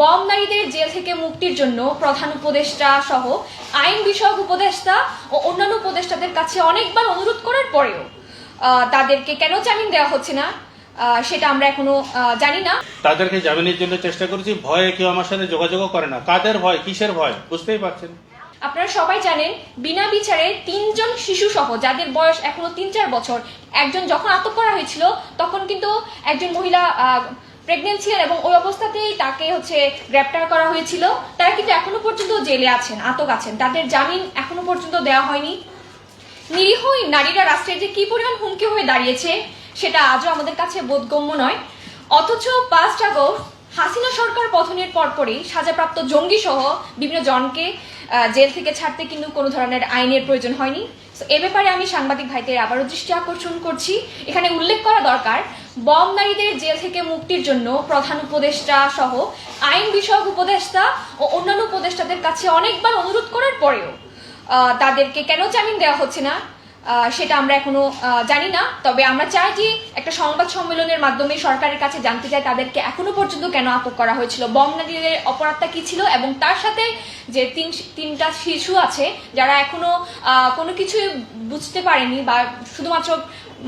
Bomb নারীদের jail থেকে মুক্তির জন্য প্রধান উপদেষ্টা সহ আইন বিষয়ক উপদেষ্টা ও অন্যান্য উপদেষ্টাদের কাছে অনেকবার অনুরোধ করার পরেও তাদেরকে কেন জামিন দেওয়া হচ্ছে না সেটা আমরা এখনও জানি না। তাদেরকে জামিনের জন্য চেষ্টা করেছি ভয়ে কেউ আমার সাথে যোগাযোগও করে না। কাদের ভয়? কিসের ভয়? বুঝতেই পারছেন। আপনারা সবাই জানেন বিনা বিচারে তিনজন শিশু সহ যাদের বয়স এখনও তিন চার বছর একজন যখন আটক করা হয়েছিল তখন কিন্তু একজন মহিলা প্রেগনেন্ট ছিলেন এবং ওই অবস্থাতেই তাকে হচ্ছে গ্রেপ্তার করা হয়েছিল। তারা কিন্তু এখনও পর্যন্ত জেলে আছেন, আটক আছেন। তাদের জামিন এখনও পর্যন্ত দেওয়া হয়নি। নিরীহ নারীরা রাষ্ট্রের যে কি পরিমাণ হুমকি হয়ে দাঁড়িয়েছে, সেটা আজও আমাদের কাছে বোধগম্য নয়। অথচ পাঁচ আগস্ট হাসিনা সরকার পতনের পরপরই সাজাপ্রাপ্ত জঙ্গি সহ বিভিন্ন জনকে জেল থেকে ছাড়তে কিন্তু কোনো ধরনের আইনের প্রয়োজন হয়নি। এ ব্যাপারে আমি সাংবাদিক ভাইদের আবারও দৃষ্টি আকর্ষণ করছি। এখানে উল্লেখ করা দরকার বম নারীদের জেল থেকে মুক্তির জন্য প্রধান উপদেষ্টা সহ আইন বিষয়ক উপদেষ্টা ও অন্যান্য উপদেষ্টাদের কাছে অনেকবার অনুরোধ করার পরেও তাদেরকে কেন জামিন দেওয়া হচ্ছে না? সেটা আমরা এখনও জানি না। তবে আমরা চাই যে একটা সংবাদ সম্মেলনের মাধ্যমে সরকারের কাছে জানতে চাই তাদেরকে এখনও পর্যন্ত কেন আটক করা হয়েছিল, বম নারীদের অপরাধটা কি ছিল, এবং তার সাথে যে তিন, তিনটা শিশু আছে, যারা এখনও কোনো কিছুই বুঝতে পারেনি বা শুধুমাত্র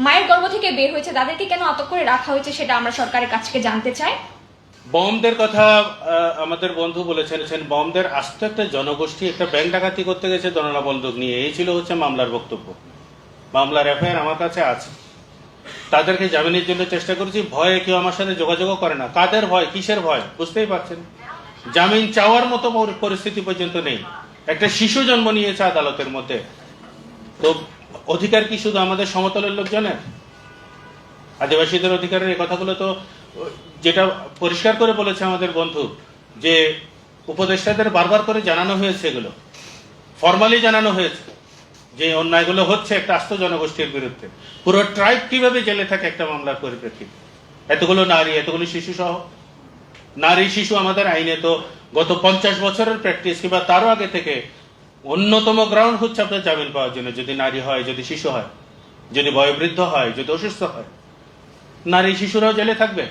মায়ের গর্ভ থেকে বের হয়েছে, তাদেরকে কেন আটক করে রাখা হয়েছে সেটা আমরা সরকারের কাছ থেকে জানতে চাই। বমদের কথা আমাদের বন্ধু বলেছেন বমদের আস্তে একটা জনগোষ্ঠী একটা ব্যাংক ডাকাতি করতে গেছে দনলা বন্দুক নিয়ে। এই ছিল হচ্ছে মামলার বক্তব্য। মামলার এফআইআর আমার কাছে আছে। তাদেরকে জামিনের জন্য চেষ্টা করেছি, ভয়ে কেউ আমার সাথে যোগাযোগও করে না। কাদের ভয়? কিসের ভয়? বুঝতেই পারছেন? জামিন চাওয়ার মতো পরিস্থিতি পর্যন্ত নেই। একটা শিশু জন্ম নিয়েছে আদালতের মধ্যে। তো অধিকার কি শুধু আমাদের সমতলের লোকজনের? আদিবাসীদের অধিকারের এই কথাগুলো তো, যেটা পরিষ্কার করে বলেছে আমাদের বন্ধু, যে উপদেষ্টাদের বারবার করে জানানো হয়েছে এগুলো। ফর্মালি জানানো হয়েছে। যে অন্যায়গুলো হচ্ছে একটা আস্ত জনগোষ্ঠীর বিরুদ্ধে। পুরো ট্রাইব কীভাবে জেলে থাকে একটা মামলার পরিপ্রেক্ষিতে? এতগুলো নারী, এতগুলো শিশু সহ নারী, শিশু আমাদের আইনে তো গত পঞ্চাশ বছরের প্র্যাকটিস কিংবা তারও আগে থেকে অন্যতম গ্রাউন্ড হচ্ছে আপনার জামিন পাওয়ার জন্য। যদি নারী হয়, যদি শিশু হয়, যদি বয়োবৃদ্ধ হয়, যদি অসুস্থ হয়, নারী, শিশুরাও জেলে থাকবে?